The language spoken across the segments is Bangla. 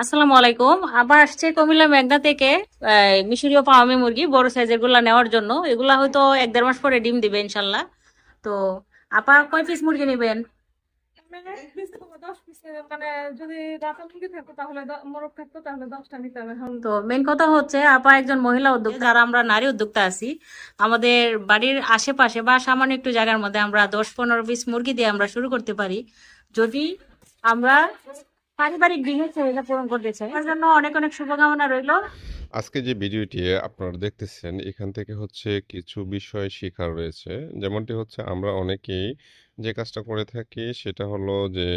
আসসালামু আলাইকুম। আবার আসছে কুমিল্লা মেঘনা থেকে আহ, মিশরীয় পাওয়ামি মুরগি বড় সাইজেরগুলা নেওয়ার জন্য। এগুলা হয়তো এক দেড় মাস পরে ডিম দিবে ইনশাল্লাহ। তো আপা কয় পিস মুরগি নেবেন? মানে পিস মানে তো মেন কথা হচ্ছে, আপা একজন মহিলা উদ্যোক্তা আর আমরা নারী উদ্যোক্তা আছি। আমাদের বাড়ির আশেপাশে বা সামান্য একটু জায়গার মধ্যে আমরা দশ পনেরো পিস মুরগি দিয়ে আমরা শুরু করতে পারি। যদি আমরা পারিবারিক গৃহের চাহিদা পূরণ করতে চাই তার জন্য অনেক অনেক শুভকামনা রইল। আজকে যে ভিডিওটি আপনারা দেখতেছেন, এখান থেকে হচ্ছে কিছু বিষয় শেখার রয়েছে। যেমনটি হচ্ছে, আমরা অনেকেই যে কাজটা করে থাকি, সেটা হলো যে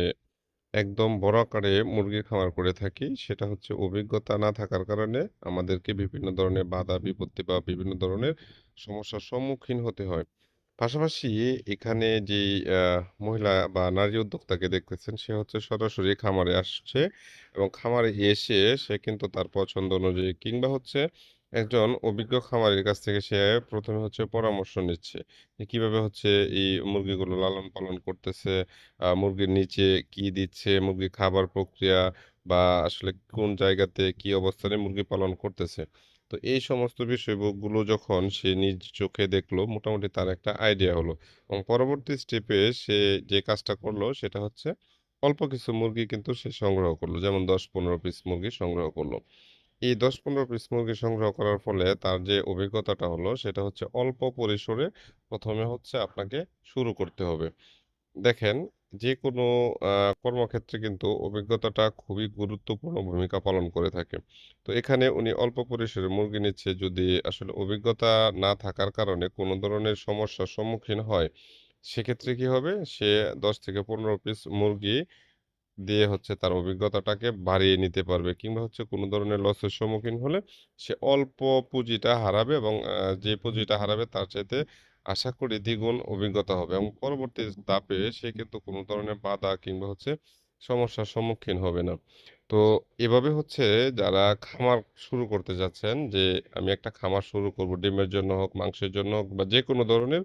একদম বড় আকারে মুরগির খামার করে থাকি। সেটা হচ্ছে অভিজ্ঞতা না থাকার কারণে আমাদেরকে বিভিন্ন ধরনের বাধা, বিপত্তি বা বিভিন্ন ধরনের সমস্যার সম্মুখীন হতে হয়। পাশাপাশি এখানে যে আহ, মহিলা বা নারী উদ্যোক্তাকে দেখতেছেন সে হচ্ছে সরাসরি খামারে আসছে এবং খামারে এসে সে কিন্তু তার পছন্দ অনুযায়ী কিংবা হচ্ছে একজন অভিজ্ঞ খামারের কাছ থেকে সে প্রথমে হচ্ছে পরামর্শ নিচ্ছে যে কীভাবে হচ্ছে এই মুরগিগুলো লালন পালন করতেছে মুরগির নিচে কি দিচ্ছে মুরগি খাবার প্রক্রিয়া বা আসলে কোন জায়গাতে কি অবস্থানে মুরগি পালন করতেছে। তো এই সমস্ত বিষয়গুলো যখন সে নিজ চোখে দেখল, মোটামুটি তার একটা আইডিয়া হলো। এবং পরবর্তী স্টেপে সে যে কাজটা করল, সেটা হচ্ছে অল্প কিছু মুরগি কিন্তু সে সংগ্রহ করল। যেমন দশ পনেরো পিস মুরগি সংগ্রহ করল। এই দশ পনেরো পিস মুরগি সংগ্রহ করার ফলে তার যে অভিজ্ঞতাটা হলো, সেটা হচ্ছে অল্প পরিসরে প্রথমে হচ্ছে আপনাকে শুরু করতে হবে। দেখেন যে কোনো কর্মক্ষেত্রে কিন্তু অভিজ্ঞতাটা খুবই গুরুত্বপূর্ণ ভূমিকা পালন করে থাকে। তো এখানে উনি অল্প পরিসরে মুরগি নিচ্ছে যদি আসলে অভিজ্ঞতা না থাকার কারণে কোনো ধরনের সমস্যার সম্মুখীন হয়, সেক্ষেত্রে কি হবে? সে দশ থেকে পনেরো পিস মুরগি দিয়ে হচ্ছে তার অভিজ্ঞতাটাকে বাড়িয়ে নিতে পারবে কিংবা হচ্ছে কোনো ধরনের লসের সম্মুখীন হলে সে অল্প পুঁজিটা হারাবে এবং যে পুঁজিটা হারাবে তার চাইতে আশা করি দ্বিগুণ অভিজ্ঞতা হবে এবং পরবর্তী ধাপে সে কিন্তু কোনো ধরনের বাধা কিংবা হচ্ছে সমস্যার সম্মুখীন হবে না। তো এভাবে হচ্ছে যারা খামার শুরু করতে যাচ্ছেন যে আমি একটা খামার শুরু করব, ডিমের জন্য হোক, মাংসের জন্য হোক বা যে কোনো ধরনের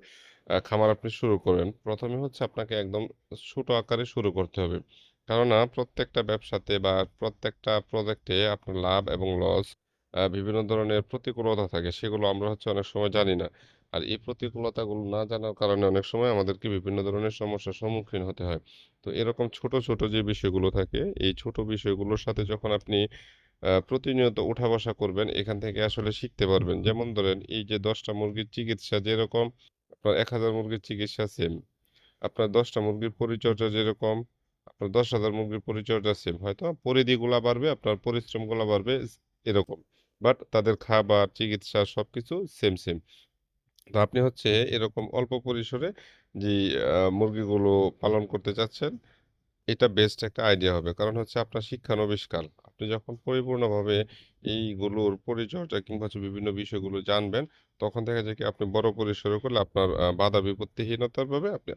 খামার আপনি শুরু করেন, প্রথমে হচ্ছে আপনাকে একদম ছোট আকারে শুরু করতে হবে। কেননা প্রত্যেকটা ব্যবসাতে বা প্রত্যেকটা প্রজেক্টে আপনার লাভ এবং লস বিভিন্ন ধরনের প্রতিকূলতা থাকে, সেগুলো আমরা হচ্ছে অনেক সময় জানি না। আর এই প্রতিকূলতাগুলো না জানার কারণে অনেক সময় আমাদেরকে বিভিন্ন ধরনের সমস্যার সম্মুখীন হতে হয়। তো এরকম ছোট ছোট যে বিষয়গুলো থাকে, এই ছোট বিষয়গুলোর সাথে যখন আপনি প্রতিনিয়ত উঠা বসা করবেন, এখান থেকে আসলে শিখতে পারবেন। যেমন ধরেন এই যে দশটা মুরগির চিকিৎসা যেরকম, আপনার এক হাজার মুরগির চিকিৎসা সেম আপনার দশটা মুরগির পরিচর্যা যেরকম দশ হাজার মুরগির পরিচর্যা সেম হয়তো পরিধিগুলা বাড়বে, আপনার পরিশ্রমগুলা বাড়বে এরকম। বাট তাদের খাবার, চিকিৎসা সবকিছু সেম সেম তো আপনি হচ্ছে এরকম অল্প পরিসরে যে মুরগিগুলো পালন করতে চাচ্ছেন, এটা বেস্ট একটা আইডিয়া হবে। কারণ হচ্ছে আপনার শিক্ষানবিষ্কার। আপনি যখন পরিপূর্ণভাবে এইগুলোর পরিচর্যা কিংবা হচ্ছে বিভিন্ন বিষয়গুলো জানবেন, তখন দেখা যায় কি আপনি বড় পরিসরে করলে আপনার বাধা বিপত্তিহীনতার ভাবে আপনি